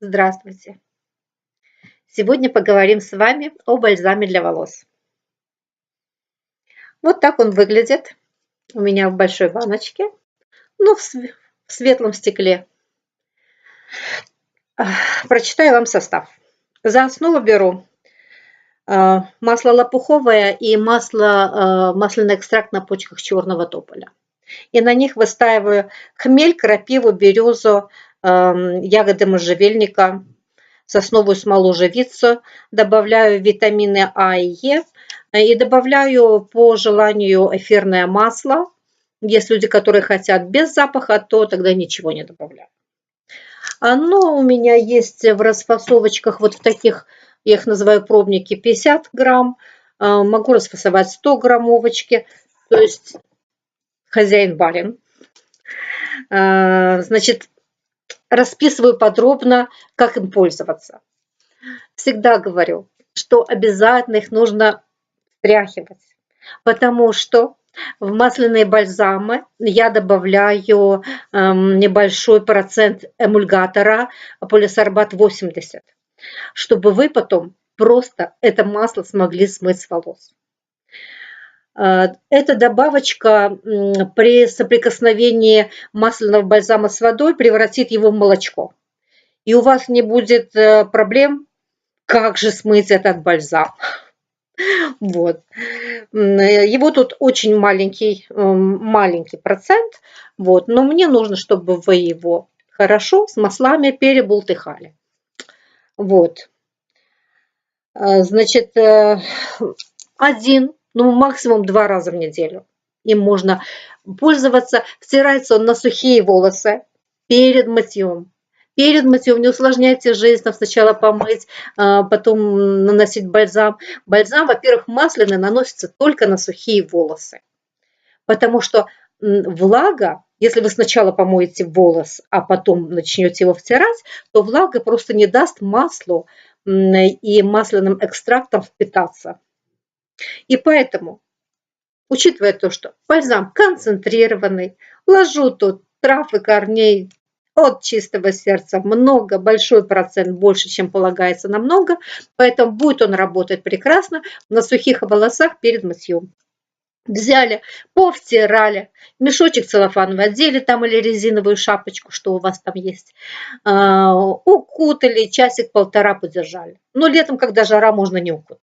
Здравствуйте! Сегодня поговорим с вами о бальзаме для волос. Вот так он выглядит у меня в большой баночке, ну, в светлом стекле. Прочитаю вам состав. За основу беру а, масло лопуховое и масло, а, масляный экстракт на почках черного тополя. И на них выстаиваю хмель, крапиву, березу, ягоды можжевельника, сосновую смолу живицу, добавляю витамины А и Е и добавляю по желанию эфирное масло. Есть люди, которые хотят без запаха, то тогда ничего не добавляю. Оно у меня есть в расфасовочках вот в таких, я их называю пробники, 50 грамм. А, могу расфасовать 100 граммовочки. То есть хозяин-барин. А, значит, расписываю подробно, как им пользоваться. Всегда говорю, что обязательно их нужно встряхивать, потому что в масляные бальзамы я добавляю э, небольшой процент эмульгатора полисорбат 80, чтобы вы потом просто это масло смогли смыть с волос. Э, эта добавочка при соприкосновении масляного бальзама с водой превратит его в молочко. И у вас не будет э, проблем, как же смыть этот бальзам. Вот. Его тут очень маленький, эм, маленький процент, вот. но мне нужно, чтобы вы его хорошо с маслами перебултыхали. Вот. Э, значит, один ну максимум два раза в неделю. Им можно пользоваться. Втирается он на сухие волосы перед мытьем. Перед мытьем не усложняйте жизнь, там сначала помыть, а, потом наносить бальзам. Бальзам, во-первых, масляный наносится только на сухие волосы. Потому что влага, если вы сначала помоете волос, а потом начнете его втирать, то влага просто не даст маслу и масляным экстрактам впитаться. И поэтому, учитывая то, что бальзам концентрированный, ложу тут трав и корней от чистого сердца много, большой процент, больше, чем полагается, намного, поэтому будет он работать прекрасно на сухих волосах перед мытьем. Взяли, повтирали, мешочек целлофановый одели там или резиновую шапочку, что у вас там есть, а, укутали, часик-полтора подержали. Но летом, когда жара, можно не укутать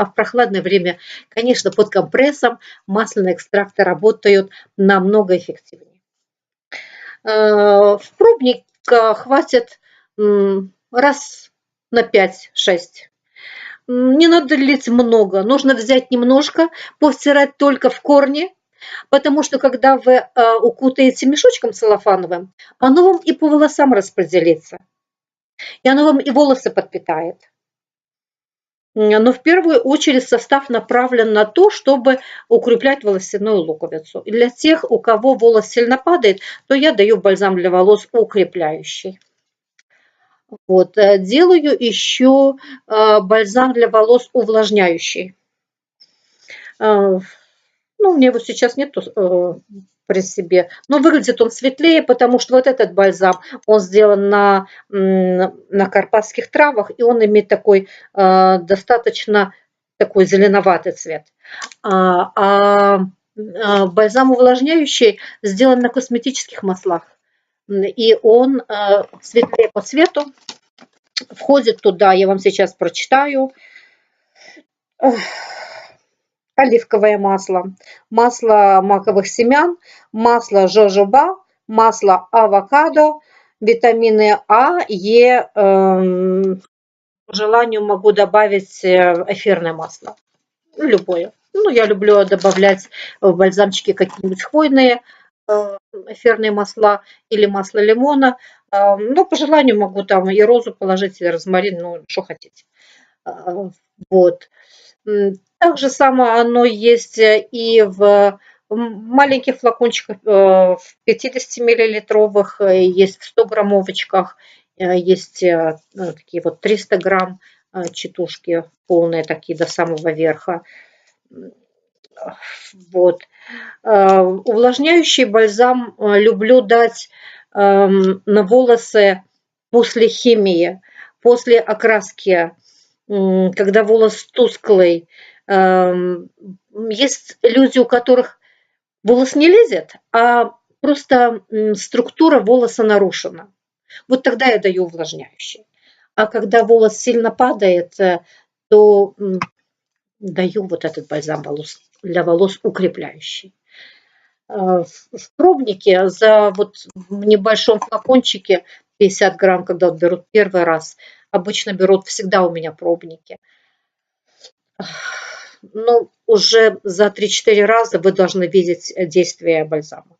а в прохладное время, конечно, под компрессом масляные экстракты работают намного эффективнее. Э, в пробника хватит раз на 5-6. Не надо лить много, нужно взять немножко, повтирать только в корне, потому что когда вы э, укутаете мешочком целлофановым, оно вам и по волосам распределится, и оно вам и волосы подпитает. Но в первую очередь состав направлен на то, чтобы укреплять волосяную луковицу. И для тех, у кого волос сильно падает, то я даю бальзам для волос укрепляющий. Вот. Э, делаю еще э, бальзам для волос увлажняющий. Э, ну, у меня его сейчас нету при себе. Но выглядит он светлее, потому что вот этот бальзам, он сделан на, на карпатских травах, и он имеет такой э, достаточно такой зеленоватый цвет. А, а, а бальзам увлажняющий сделан на косметических маслах. И он э, светлее по цвету, входит туда, я вам сейчас прочитаю оливковое масло, масло маковых семян, масло жожоба, масло авокадо, витамины А, Е. Эм, по желанию могу добавить э, эфирное масло, ну, любое. Ну, я люблю добавлять в бальзамчики какие-нибудь хвойные э, эфирные масла или масло лимона. Э, ну, по желанию могу там и розу положить, или розмарин, ну, что хотите. Вот. Так же самое оно есть э, и в маленьких флакончиках, э, в 50 миллилитровых, э, есть в 100 граммовочках, есть ну, такие вот 300 грамм читушки полные такие до самого верха. Вот. Увлажняющий бальзам люблю дать эм, на волосы после химии, после окраски, когда волос тусклый. Эм, есть люди, у которых волос не лезет, а просто структура волоса нарушена. Вот тогда я даю увлажняющий. А когда волос сильно падает, э, то даю вот этот бальзам волос, для волос укрепляющий. Э, в пробнике за вот в небольшом флакончике 50 грамм, когда берут первый раз, обычно берут всегда у меня пробники. Но уже за 3-4 раза вы должны видеть действие бальзама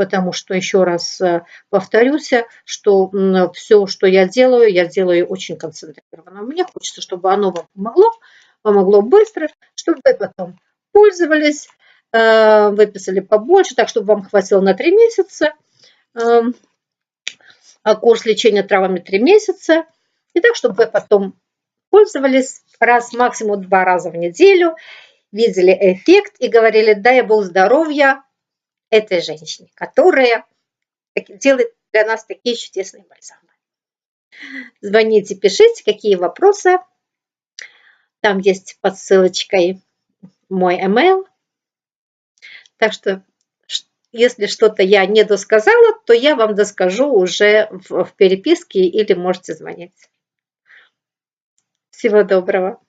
потому что, еще раз э, повторюсь, что все, что я делаю, я делаю очень концентрированно. Мне хочется, чтобы оно вам помогло, помогло быстро, чтобы вы потом пользовались, э, выписали побольше, так, чтобы вам хватило на 3 месяца. А курс лечения травами 3 месяца. И так, чтобы вы потом пользовались раз, максимум два раза в неделю, видели эффект и говорили, дай Бог здоровья, этой женщине, которая делает для нас такие чудесные бальзамы. Звоните, пишите, какие вопросы. Там есть под ссылочкой мой email. Так что, если что-то я не досказала, то я вам доскажу уже в, в переписке или можете звонить. Всего доброго.